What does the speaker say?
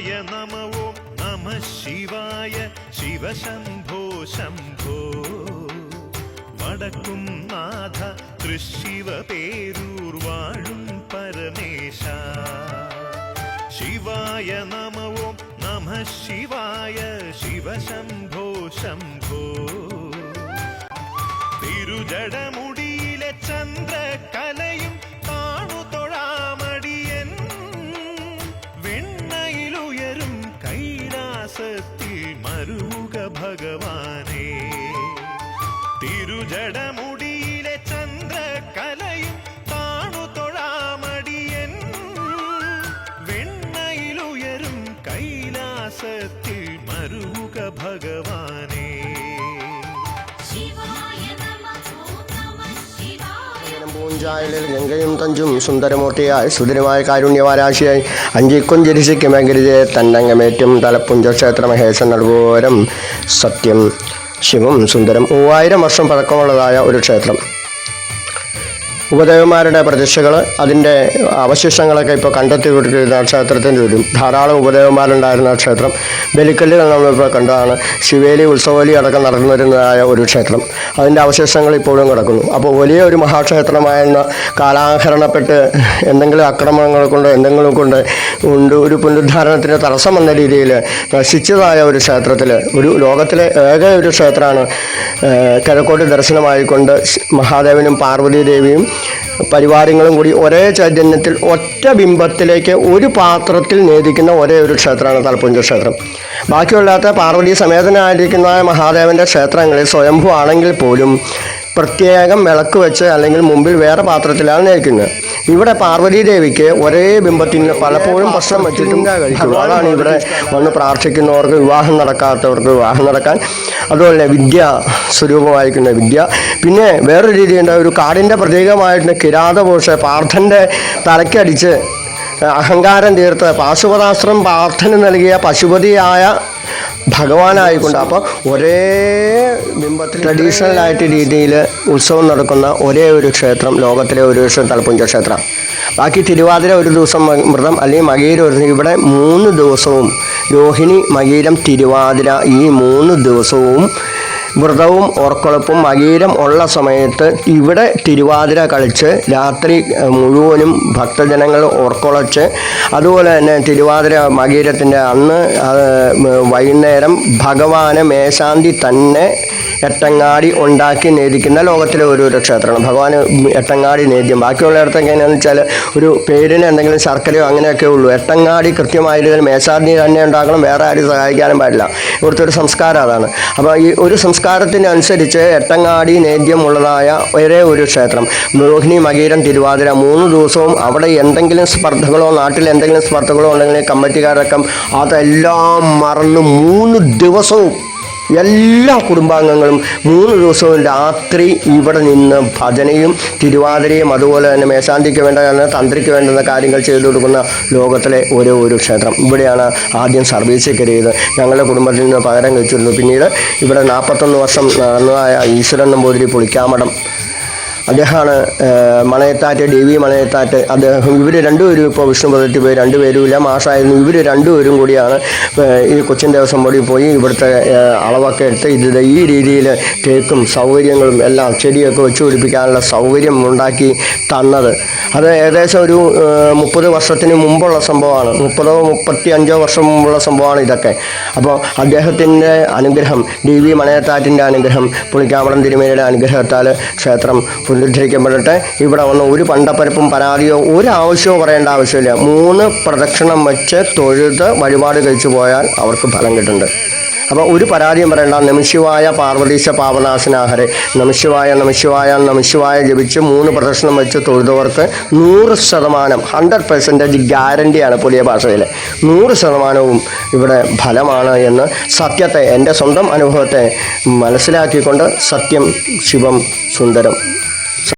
ശിവായ നമ ഓം നമ ശിവായ ശിവശംഭോ ശംഭോ വടക്കും നാഥ തൃശിവ പേരൂർ വാഴും പരമേശ ശിവായ നമ ഓം നമ ശിവായ ശിവശംഭോ ശംഭോ തിരുജടമുടിയിലെ തിരുജടമുടിയിലെ ചന്ദ്രകലയും താണു തൊഴാമടിയൻ. വെണ്ണയിലുയരും കൈലാസത്തിൽ മരുക ഭഗവാനേ. പൂഞ്ചായലിൽ ഗംഗയും തഞ്ചും സുന്ദരമൂർത്തിയായി സുന്ദരമായ കാരുണ്യവാരാശിയായി അഞ്ചിക്കും ജരിശിക്കും അഗിരിജെ തന്നങ്ങമേറ്റും തലപ്പുഞ്ച ക്ഷേത്ര മഹേശൻ നൽകോരം സത്യം ശിവം സുന്ദരം മൂവായിരം വർഷം പഴക്കമുള്ളതായ ഒരു ക്ഷേത്രം. ഉപദേവന്മാരുടെ പ്രതിഷ്ഠകൾ അതിന്റെ അവശിഷ്ടങ്ങളൊക്കെ ഇപ്പോൾ കണ്ടെത്തി കൊടുക്കുന്ന ക്ഷേത്രത്തിന്റെ ഒരു ധാരാളം ഉപദേവന്മാരുണ്ടായിരുന്ന ക്ഷേത്രം. ബലിക്കല്ലുകൾ നമ്മളിപ്പോൾ കണ്ടതാണ്. ശിവേലി ഉത്സവലി അടക്കം നടന്നു വരുന്നതായ ഒരു ക്ഷേത്രം. അതിന്റെ അവശിഷ്ടങ്ങൾ ഇപ്പോഴും കിടക്കുന്നു. അപ്പോൾ വലിയ ഒരു മഹാക്ഷേത്രമായിരുന്ന കാലാഹരണപ്പെട്ട് എന്തെങ്കിലും ആക്രമണങ്ങൾ കൊണ്ട് എന്തെങ്കിലും കൊണ്ട് ഉണ്ട് ഒരു പുനരുദ്ധാരണത്തിന് തടസ്സം വന്ന രീതിയിൽ നശിച്ചതായ ഒരു ക്ഷേത്രത്തിൽ ഒരു ലോകത്തിലെ ഏക ഒരു ക്ഷേത്രമാണ് കിഴക്കോട്ട് ദർശനമായിക്കൊണ്ട് മഹാദേവനും പാർവതി ദേവിയും പരിവാരങ്ങളും കൂടി ഒരേ ചൈതന്യത്തിൽ ഒറ്റ ബിംബത്തിലേക്ക് ഒരു പാത്രത്തിൽ നേദിക്കുന്ന ഒരേ ഒരു ക്ഷേത്രമാണ് തലപ്പുഞ്ച ക്ഷേത്രം. ബാക്കിയുള്ളാത്ത പാർവതി സമേതനായിരിക്കുന്ന മഹാദേവന്റെ ക്ഷേത്രങ്ങളിൽ സ്വയംഭൂ ആണെങ്കിൽ പോലും പ്രത്യേകം വിളക്ക് വെച്ച് അല്ലെങ്കിൽ മുമ്പിൽ വേറെ പാത്രത്തിലാണ് നയിക്കുന്നത് ഇവിടെ പാർവതി ദേവിക്ക് ഒരേ ബിംബത്തിന് പലപ്പോഴും പ്രശ്നം വെച്ചിട്ടും കഴിക്കുന്നത് അതാണ് ഇവിടെ വന്ന് പ്രാർത്ഥിക്കുന്നവർക്ക് വിവാഹം നടക്കാത്തവർക്ക് വിവാഹം നടക്കാൻ അതുപോലെ വിദ്യ സ്വരൂപമായിരിക്കുന്ന വിദ്യ. പിന്നെ വേറൊരു രീതിയുണ്ട് ഒരു കാടിന്റെ പ്രതീകമായിട്ടുള്ള കിരാതപോഷ പാർത്ഥന്റെ തലയ്ക്കടിച്ച് അഹങ്കാരം തീർത്ത്. പാശുപതാശ്രം പ്രാർത്ഥന നൽകിയ പശുപതിയായ ഭഗവാനായിക്കൊണ്ട്. അപ്പോൾ ഒരേ ബിംബത്തിൽ ട്രഡീഷണൽ ആയിട്ട് രീതിയിൽ ഉത്സവം നടക്കുന്ന ഒരേ ഒരു ക്ഷേത്രം ലോകത്തിലെ ഒരു ദിവസം തലപ്പുഞ്ച ക്ഷേത്രം. ബാക്കി തിരുവാതിര ഒരു ദിവസം മൃതം അല്ലെങ്കിൽ മകീര ഒരു ഇവിടെ മൂന്ന് ദിവസവും രോഹിണി മകീരം തിരുവാതിര ഈ മൂന്ന് ദിവസവും വ്രതവും ഓർക്കുളപ്പും മകീരം ഉള്ള സമയത്ത് ഇവിടെ തിരുവാതിര കളിച്ച് രാത്രി മുഴുവനും ഭക്തജനങ്ങൾ ഓർക്കുളച്ച് അതുപോലെ തന്നെ തിരുവാതിര മകീരത്തിന്റെ അന്ന് വൈകുന്നേരം ഭഗവാന് മേശാന്തി തന്നെ എട്ടങ്ങാടി ഉണ്ടാക്കി നേദിക്കുന്ന ലോകത്തിലെ ഒരു ഒരു ക്ഷേത്രമാണ്. ഭഗവാന് എട്ടങ്ങാടി നേദ്യം. ബാക്കിയുള്ളിടത്തൊക്കെ എങ്ങനെയാണെന്ന് വെച്ചാൽ ഒരു പേരിന് എന്തെങ്കിലും ശർക്കരയോ അങ്ങനെയൊക്കെ ഉള്ളൂ. എട്ടങ്ങാടി കൃത്യമായിരുന്നാലും മേശാന്തി തന്നെ ഉണ്ടാക്കണം വേറെ ആരും സഹായിക്കാനും പാടില്ല. ഇവിടുത്തെ ഒരു സംസ്കാരം അതാണ്. അപ്പോൾ ഈ ഒരു സംസ്കാരത്തിനനുസരിച്ച് എട്ടങ്ങാടി നേദ്യമുള്ളതായ ഒരേ ഒരു ക്ഷേത്രം. മോഹിനി മകീരം തിരുവാതിര മൂന്ന് ദിവസവും അവിടെ എന്തെങ്കിലും സ്പർദ്ധകളോ നാട്ടിൽ എന്തെങ്കിലും സ്പർദ്ധകളോ ഉണ്ടെങ്കിൽ കമ്മിറ്റിക്കാരൊക്കെ അതെല്ലാം മറന്ന് മൂന്ന് ദിവസവും എല്ലാ കുടുംബാംഗങ്ങളും മൂന്ന് ദിവസവും രാത്രി ഇവിടെ നിന്ന് ഭജനയും തിരുവാതിരയും അതുപോലെ തന്നെ മേശാന്തിക്ക് വേണ്ട തന്ത്രിക്ക് വേണ്ടുന്ന കാര്യങ്ങൾ ചെയ്തു കൊടുക്കുന്ന ലോകത്തിലെ ഓരോ ഒരു ക്ഷേത്രം. ഇവിടെയാണ് ആദ്യം സർവീസ് കയറിയത് ഞങ്ങളുടെ കുടുംബത്തിൽ നിന്ന് പകരം കഴിച്ചിരുന്നു. പിന്നീട് ഇവിടെ നാൽപ്പത്തൊന്ന് വർഷം നടന്നതായ ഈശ്വരൻ നമ്പൂതിരി പുളിക്കാമടം അദ്ദേഹമാണ് മണയത്താറ്റ് ഡി വി മണയത്താറ്റ് അദ്ദേഹം ഇവർ രണ്ടുപേരും ഇപ്പോൾ വിഷ്ണു പോയി രണ്ടുപേരും ഇല്ല മാഷായിരുന്നു. ഇവർ രണ്ടുപേരും കൂടിയാണ് ഈ കൊച്ചിൻ ദേവസ്വം ബോർഡിൽ പോയി ഇവിടുത്തെ അളവൊക്കെ എടുത്ത് ഇത് ഈ രീതിയിൽ കേക്കും സൗകര്യങ്ങളും എല്ലാം ചെടിയൊക്കെ വെച്ച് പിടിപ്പിക്കാനുള്ള സൗകര്യം ഉണ്ടാക്കി തന്നത്. അത് ഏകദേശം ഒരു മുപ്പത് വർഷത്തിന് മുമ്പുള്ള സംഭവമാണ്. മുപ്പതോ മുപ്പത്തി അഞ്ചോ വർഷം മുമ്പുള്ള സംഭവമാണ് ഇതൊക്കെ. അപ്പോൾ അദ്ദേഹത്തിന്റെ അനുഗ്രഹം ഡി വി മണയത്താറ്റിന്റെ അനുഗ്രഹം പുളിക്കാമടം തിരുമേനിയുടെ അനുഗ്രഹത്താൽ ക്ഷേത്രം പുനരുദ്ധരിക്കപ്പെടട്ടെ ഇവിടെ വന്ന് ഒരു പണ്ടപ്പരപ്പും പരാതിയോ ഒരു ആവശ്യമോ പറയേണ്ട ആവശ്യമില്ല. മൂന്ന് പ്രദക്ഷിണം വെച്ച് തൊഴുത് വഴിപാട് കഴിച്ചു പോയാൽ അവർക്ക് ഫലം കിട്ടുന്നുണ്ട്. അപ്പോൾ ഒരു പരാതിയും പറയേണ്ട നമിശിവായ പാർവതീശ പാവനാശനാഹരെ. നമിശിവായ നമിശിവായ നമിശിവായ ജപിച്ച് മൂന്ന് പ്രദർശനം വെച്ച് തൊഴുതവർക്ക് നൂറ് ശതമാനം ഹൺഡ്രഡ് പെർസെന്റേജ് ഗ്യാരണ്ടിയാണ് പുതിയ ഭാഷയിൽ നൂറ് ശതമാനവും ഇവിടെ ഫലമാണ് എന്ന് സത്യത്തെ എന്റെ സ്വന്തം അനുഭവത്തെ മനസ്സിലാക്കിക്കൊണ്ട് സത്യം ശിവം സുന്ദരം